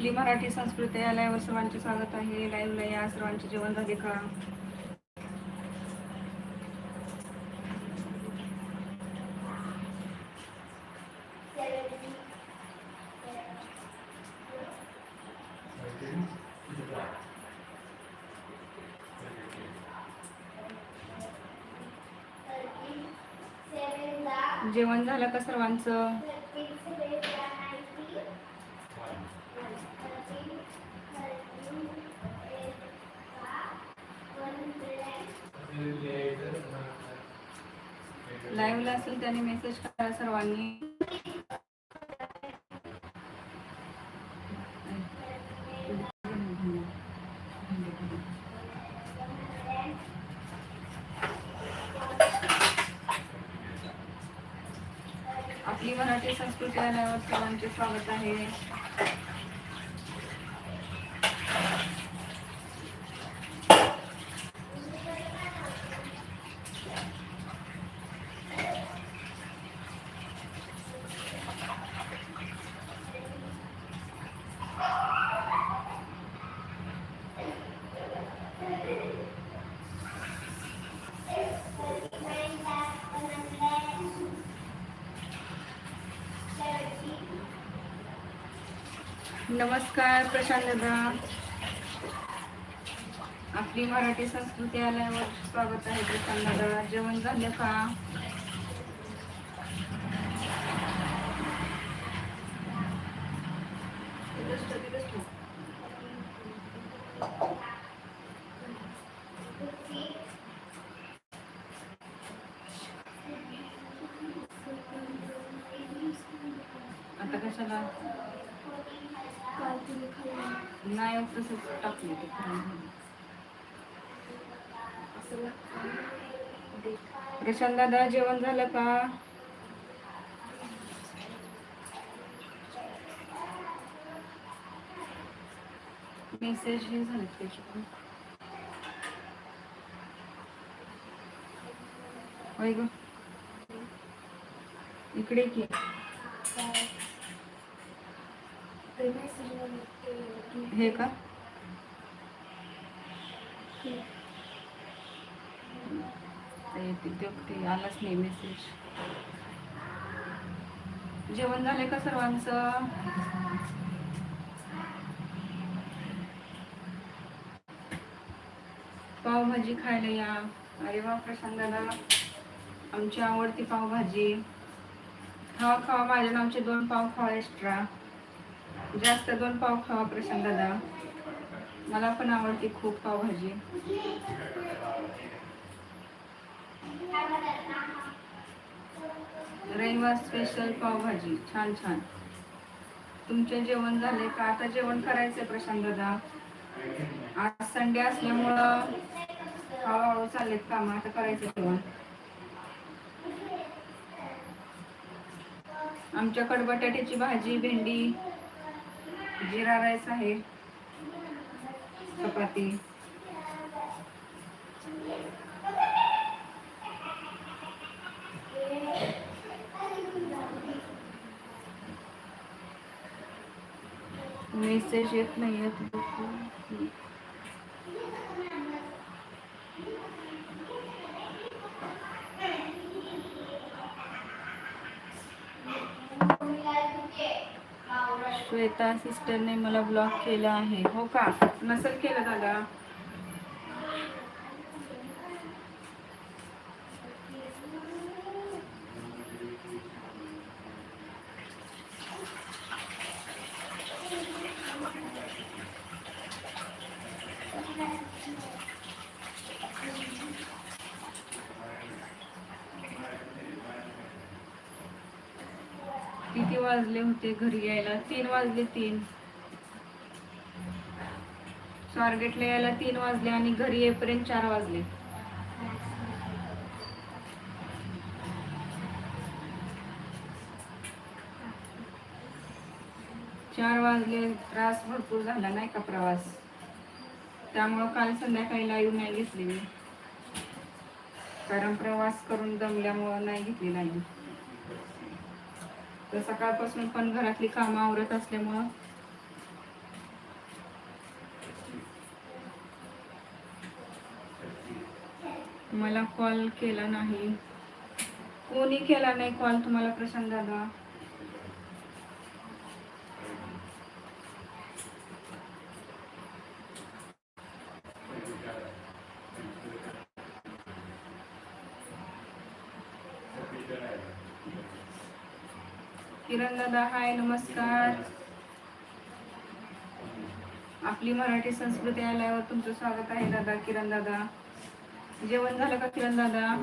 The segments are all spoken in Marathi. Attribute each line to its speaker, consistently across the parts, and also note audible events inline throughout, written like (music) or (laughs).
Speaker 1: आपली मराठी संस्कृती या लाईव्हवर सर्वांचे स्वागत आहे. लाईव्हला या सर्वांचे जेवण झाले का? जेवण झालं का सर्वांचं? मेसेज करा सर्वांनी. आपली मराठी संस्कृती आल्यावर सर्वांचे स्वागत आहे. प्रशांत दादा. आपली मराठी संस्कृती आल्यावर स्वागत आहे प्रशांत दादा. जेवण झालं का? आता कशाला? नाही तसंच टाकलं ते खराब प्रशांत दादा जेवण झालं का? मेसेज हे झाले त्याचे होय ग. इकडे की. हे का? ते- ते- आलाच नाही मेसेज जेवण झाले का सर्वांचं? पावभाजी खायला या. अरे वा प्रसंगाला आमची आवडती पावभाजी. खावा खावा. माझ्या आमचे दोन पाव खावा एक्स्ट्रा जास्त दोन पाव खावा प्रशांत दादा. मला पण आवडते खूप पावभाजी. रविवार स्पेशल पावभाजी. छान छान. तुमचे जेवण झाले का? आता जेवण करायचंय प्रशांत दादा. आज संडे असल्यामुळं हळूहळू चाललेत काम. आता करायचं जेवण. आमच्याकडे बटाट्याची भाजी भेंडी जिरा राईस आहे. चपाती. मेसेज येत नाही श्वेता सिस्टरने मला ब्लॉक केलं आहे. हो का? नसेल केलं दादा किती वाजले होते घरी यायला. तीन वाजले तीन. स्वारगेटला यायला तीन वाजले आणि घरी येईपर्यंत चार वाजले. चार वाजले. त्रास भरपूर झाला नाही का प्रवास? त्यामुळं काल संध्याकाळी लाईव्ह नाही घेतली मी. कारण प्रवास करून दमल्यामुळं नाही घेतली लाईव्ह तर सकाळपासून पण घरातली कामं आवरत असल्यामुळं मला कॉल केला नाही. कोणी केला नाही कॉल तुम्हाला प्रशांत दादा? किरण दादा हाय नमस्कार. आपली मराठी संस्कृती आल्यावर तुमचं स्वागत आहे दादा किरण दादा जेवण झालं का किरण दादा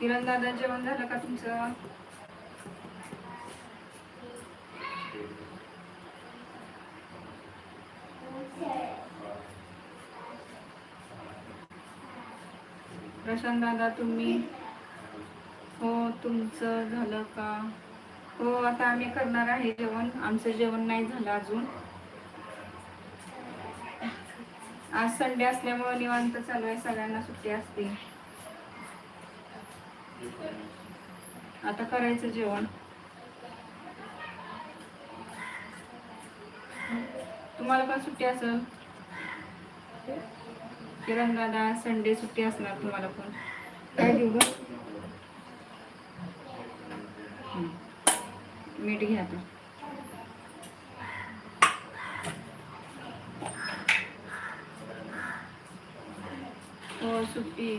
Speaker 1: किरण दादा जेवण झालं का तुमचं? प्रशांत दादा तुम्ही? हो तुमचं झालं का? हो आता आम्ही करणार आहे जेवण. आमचं जेवण नाही झालं अजून. आज संडे असल्यामुळे निवांत चालू आहे. सगळ्यांना सुट्टी असते. आता करायचं जेवण. तुम्हाला पण सुट्टी असेल? किरण संडे सुट्टी असणार तुम्हाला पण. काय देऊ ग? मीठ घ्या आता. हो सुट्टी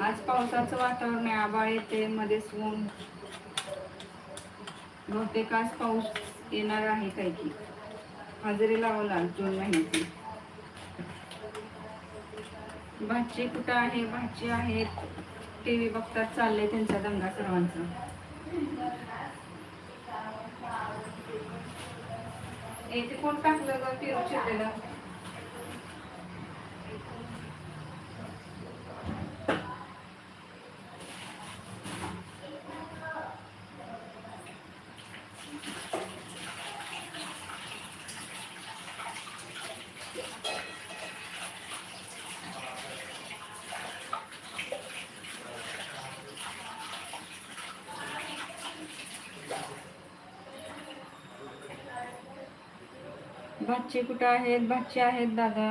Speaker 1: आज पावसाचं वातावरण आहे आबाळ येते मध्येच ऊन बहुतेक आज पाऊस येणार आहे काय की. हजेरी लावला जून महिन्याची भाजी कुठं आहे? भाची आहेत टी व्ही बघतात चाललंय त्यांचा दंगा सर्वांचा. येथे कोण टाकलं ग? पेरू चिरलेलं. भाची कुठं आहेत? भाची आहेत दादा.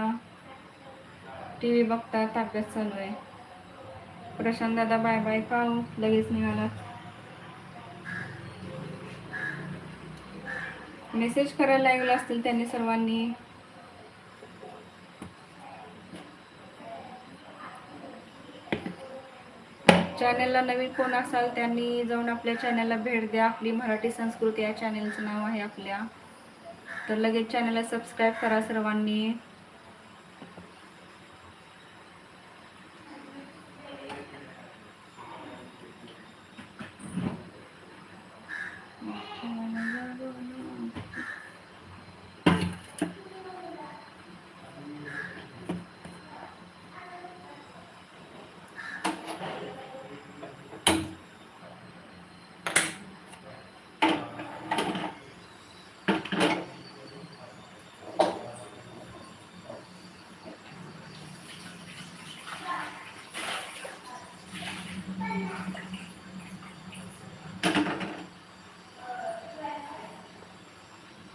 Speaker 1: टी व्ही बघतात अभ्यास चालू आहे. प्रशांत दादा बाय बाय का लगेच निघालात मेसेज करायला लागला असतील त्यांनी सर्वांनी. चॅनलला नवीन कोण असाल त्यांनी जाऊन आपल्या चॅनलला भेट द्या. आपली मराठी संस्कृती या चॅनलचं नाव आहे आपल्या. तर लगेच चॅनलला सबस्क्राईब करा सर्वांनी.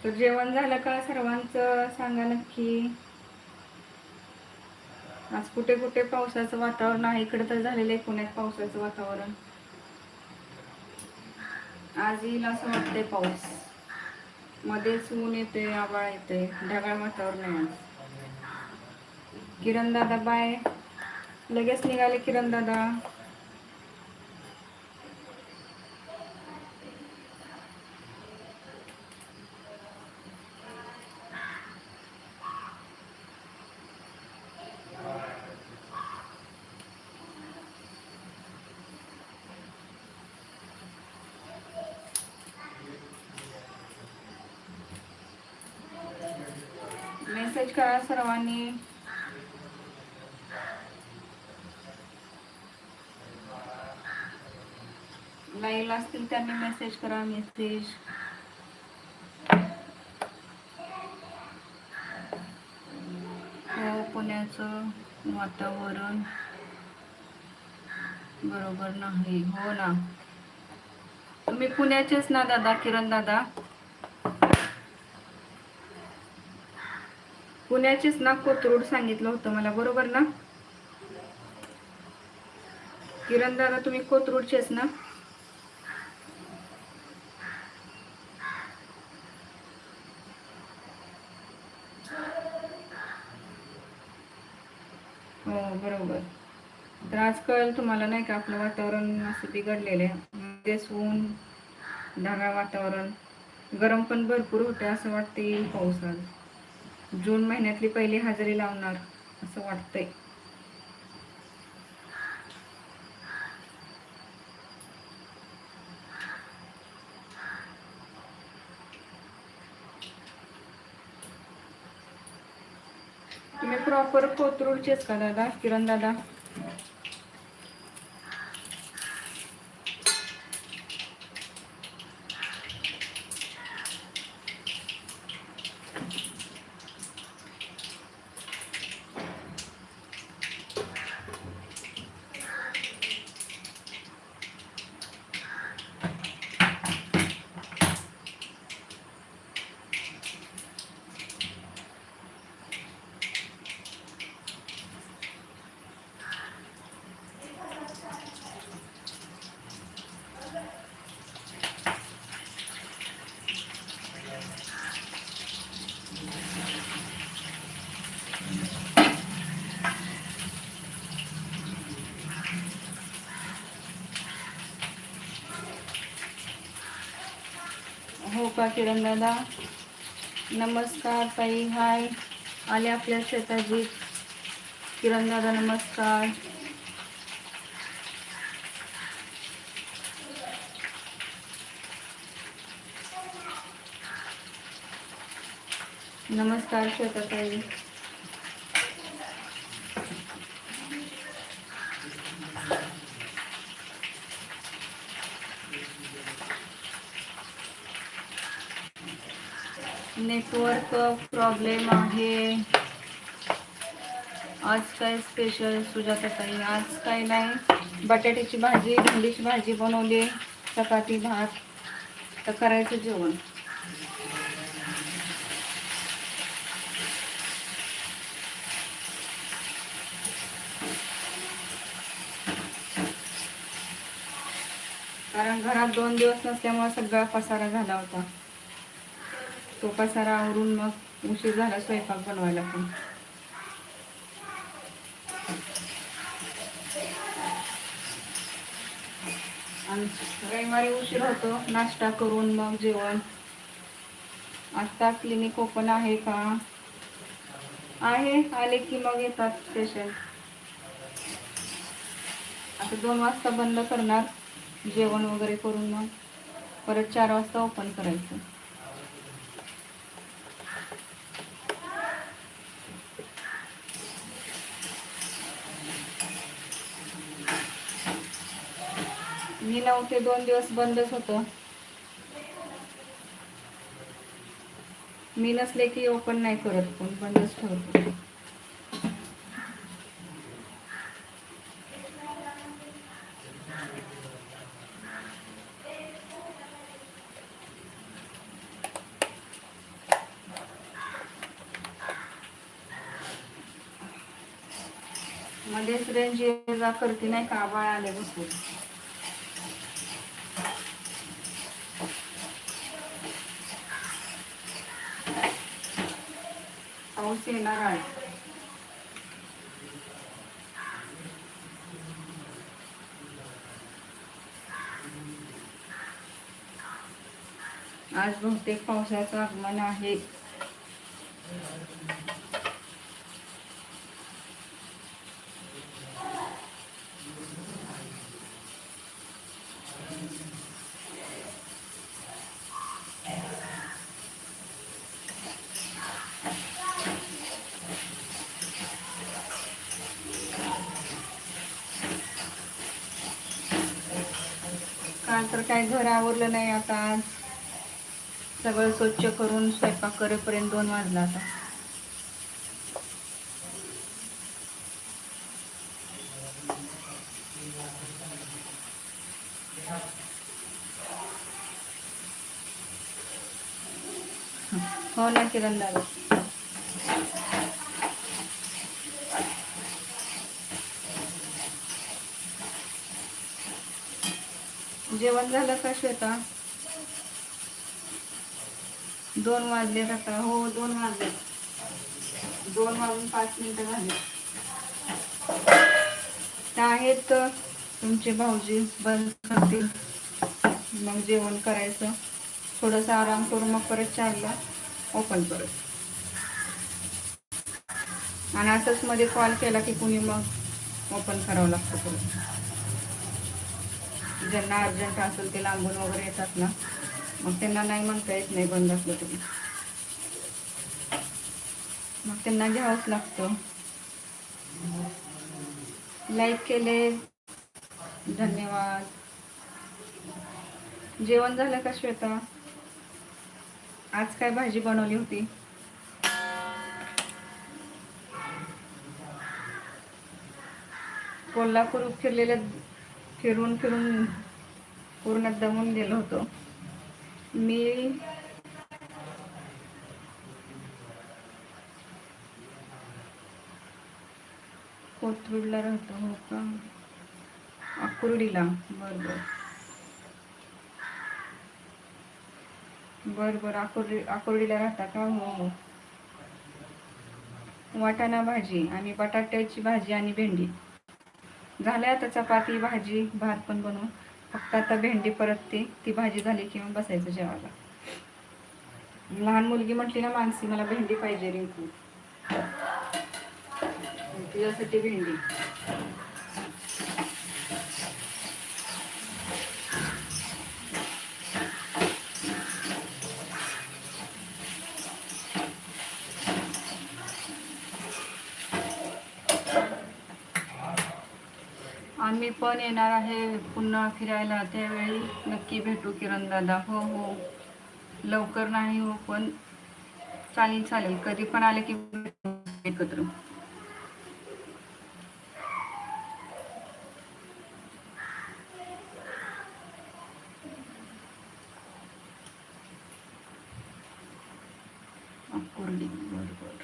Speaker 1: तर जेवण झालं का सर्वांचं? सांगा नक्की. आज कुठे कुठे पावसाचं वातावरण आहे? इकडे तर झालेलं आहे पुण्यात पावसाचं वातावरण. आज येईल असं वाटतंय पाऊस. मध्येच ऊन येते आबाळ येते ढगाळ वातावरण आहे आज. किरण दादा बाय. लगेच निघाले किरण दादा मेसेज करा सर्वांनी. लाईव्ह असतील त्यांनी मेसेज करा मेसेज हो पुण्याचं वातावरण बरोबर नाही. हो ना. तुम्ही पुण्याचेच ना दादा किरण दादा? पुण्याचेच ना कोथरूड सांगितलं होतं मला बरोबर ना? किरण दादा तुम्ही कोथरूडचेच ना? हो बरोबर. तर आज तुम्हाला नाही का आपलं वातावरण असं बिघडलेलं आहे. तेच ऊन ढगाळ वातावरण गरम पण भरपूर होते असं वाटते पाऊस आज जून महिन्यातली पहिली हजेरी लावणार असं वाटतंय. तुम्ही प्रॉपर कोथरूडचेच का दादा? किरण दादा? हो किरण दादा नमस्कार ताई हाय. आले आपल्या शेताजी किरण दादा नमस्कार. नमस्कार श्वेताताई नेटवर्क प्रॉब्लेम आहे. आज काय स्पेशल सुजाताताई आज काय नाही. बटाट्याची भाजी भेंडीची भाजी बनवली. चपाती भात. तर करायचं जेवण. कारण घरात दोन दिवस नसल्यामुळे सगळा पसारा झाला होता. तो पसारा आवरून मग उशीर झाला स्वयंपाक बनवायला पण. आणि रविवारी उशीर होतो नाश्ता करून मग जेवण. आता क्लिनिक ओपन आहे का? आहे आले की मग येतात पेशंट आता दोन वाजता बंद करणार जेवण वगैरे करून मग. परत चार वाजता ओपन करायचं. मी नव्हते दोन दिवस बंदच होतं. मी नसले की ओपन नाही करत पण बंदच ठेवतो मध्येच रेंज करते नाही का? आबाळ आले बसून. पाऊस येणार आहे. आज बहुतेक पावसाचं आगमन आहे. घर आवरलं नाही आता. सगळं स्वच्छ करून स्वयंपाक करेपर्यंत दोन वाजला आता. हो ना किरण दादा. जेवण झालं का श्वेता? दोन वाजले आता? हो दोन वाजले. दोन वाजून पाच मिनिटं झाले. आहेत तुमचे भाऊजी बंद करतील. मग जेवण करायचं. थोडंसं आराम करून मग परत चारला ओपन परत आणि असंच मध्ये कॉल केला की कुणी मग ओपन करावं लागतं परत ज्यांना अर्जंट असेल ते लांबून वगैरे येतात ना. मग त्यांना नाही म्हणता येत नाही बंद असलं तरी. मग त्यांना घ्यावंच लागतं. लाईक केले. धन्यवाद. जेवण झालं का श्वेता? आज काय भाजी बनवली होती? कोल्हापूर फिरलेल्या फिरून फिरून पूर्ण दमून गेलो होतो. मी कोथरूडला राहतो हो का? अकुर्डीला बर बर. बर बर. आकुर्डी आकुर्डीला राहता का? हो हो. वाटाणा भाजी आणि बटाट्याची भाजी आणि भेंडी. झाल्या आता चपाती भाजी भात पण बनवून. फक्त आता भेंडी परत ती ती भाजी झाली की मग बसायचं जेवायला. लहान मुलगी म्हटली ना मानसी मला भेंडी पाहिजे रिंकू. तुझ्यासाठी भेंडी. आम्ही पण येणार आहे पुन्हा फिरायला. त्यावेळी नक्की भेटू किरण दादा. हो हो. लवकर नाही हो पण चालेल चालेल. कधी पण आले की भेटू एकत्र अकुर्डी बरोबर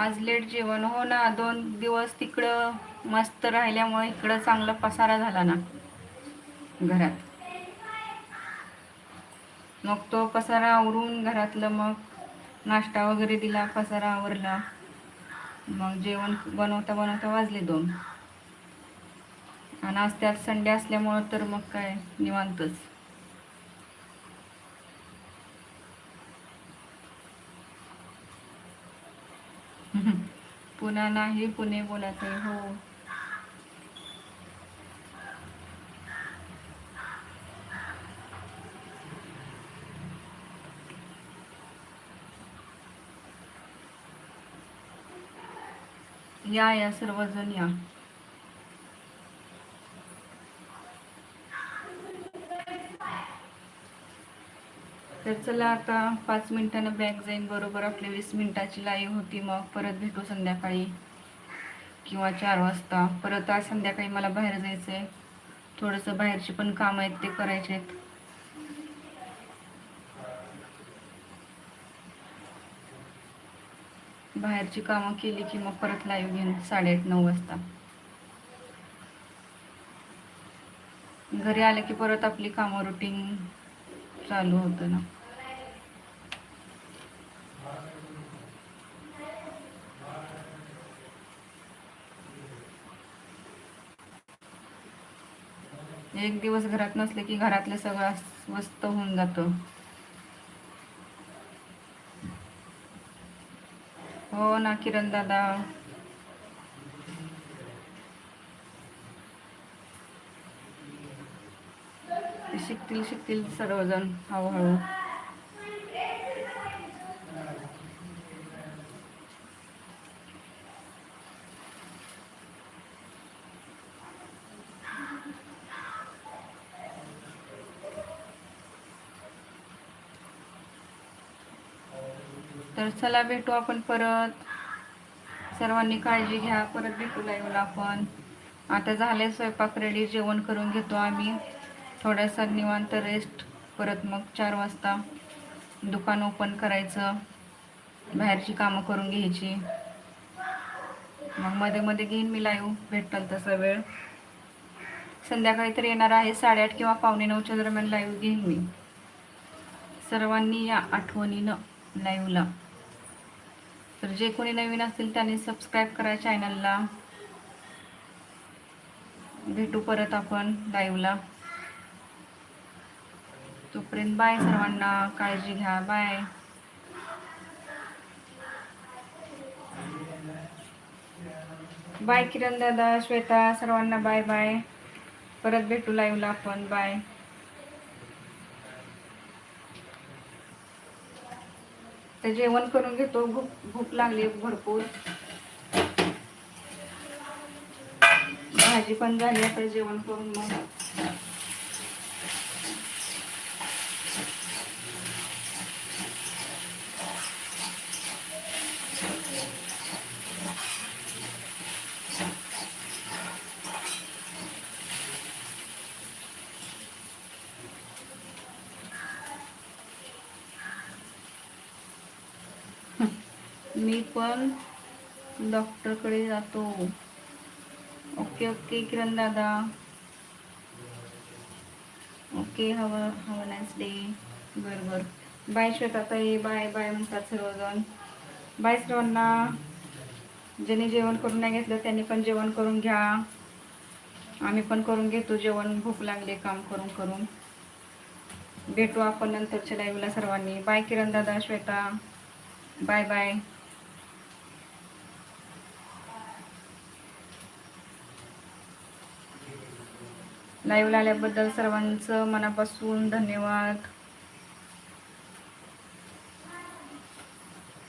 Speaker 1: आज लेट जेवण. हो ना दोन दिवस तिकडं मस्त राहिल्यामुळे इकडं चांगला पसारा झाला ना घरात. मग तो पसारा आवरून घरातलं मग नाश्ता वगैरे दिला पसारा आवरला. मग जेवण बनवता बनवता वाजले दोन. आणि आज त्यात संडे असल्यामुळं तर मग काय निवांतच. (laughs) पुन्हा नाही पुणे बोलत आहे हो. या या सर्वजण या. तर चला आता पाच मिनिटानं बॅग जाईन बरोबर आपली वीस मिनिटाची लाईव्ह होती. मग परत भेटू संध्याकाळी किंवा चार वाजता. परत आज संध्याकाळी मला बाहेर जायचं आहे थोडंसं बाहेरची पण कामं आहेत ते करायचे आहेत. बाहेरची कामं केली की मग परत लाईव्ह घेईन साडेआठ नऊ वाजता. घरी आले की परत आपली कामं रुटीन चालू होतं ना. एक दिवस घरात नसले की घरातलं सगळं स्वस्त होऊन जातं. हो ना किरण दादा. शिकतील शिकतील सर्वजण हळूहळू. तर चला भेटू आपण परत. सर्वांनी काळजी घ्या. परत भेटू लाईव्हला आपण. आता झाले स्वयंपाक रेडी जेवण करून घेतो आम्ही. थोडासा निवांत रेस्ट परत मग चार वाजता दुकान ओपन करायचं. बाहेरची कामं करून घ्यायची. मग मध्ये मध्ये घेईन मी लाईव्ह भेटल तसा वेळ. संध्याकाळी तर येणार आहे साडेआठ किंवा पावणे नऊच्या दरम्यान लाईव्ह घेईन मी. सर्वांनी या आठवणीनं लाईव्हला तर जे कोणी नवीन असतील त्यांनी सबस्क्राईब करा चॅनलला भेटू परत आपण लाईव्हला तोपर्यंत बाय सर्वांना काळजी घ्या. बाय. बाय किरण दादा श्वेता सर्वांना बाय बाय. परत भेटू लाईव्हला आपण. बाय. तर जेवण करून घेतो. भूक भूक लागली भरपूर. भाजी पण झाली आता जेवण करून मग मी पण डॉक्टरकडे जातो. ओके ओके किरण दादा. ओके हव हव नाईस डे बरं बरं. बाय श्वेताताई. बाय बाय म्हणतात सर्वजण. बाय सर्वांना. ज्यांनी जेवण करून नाही घेतलं त्यांनी पण जेवण करून घ्या. आम्ही पण करून घेतो जेवण. भूक लागले काम करून करून. भेटू आपण नंतरच्या लाईव्हला सर्वांनी. बाय किरण दादा श्वेता. बाय बाय लाईव्ह आल्याबद्दल सर्वांचं मनापासून धन्यवाद.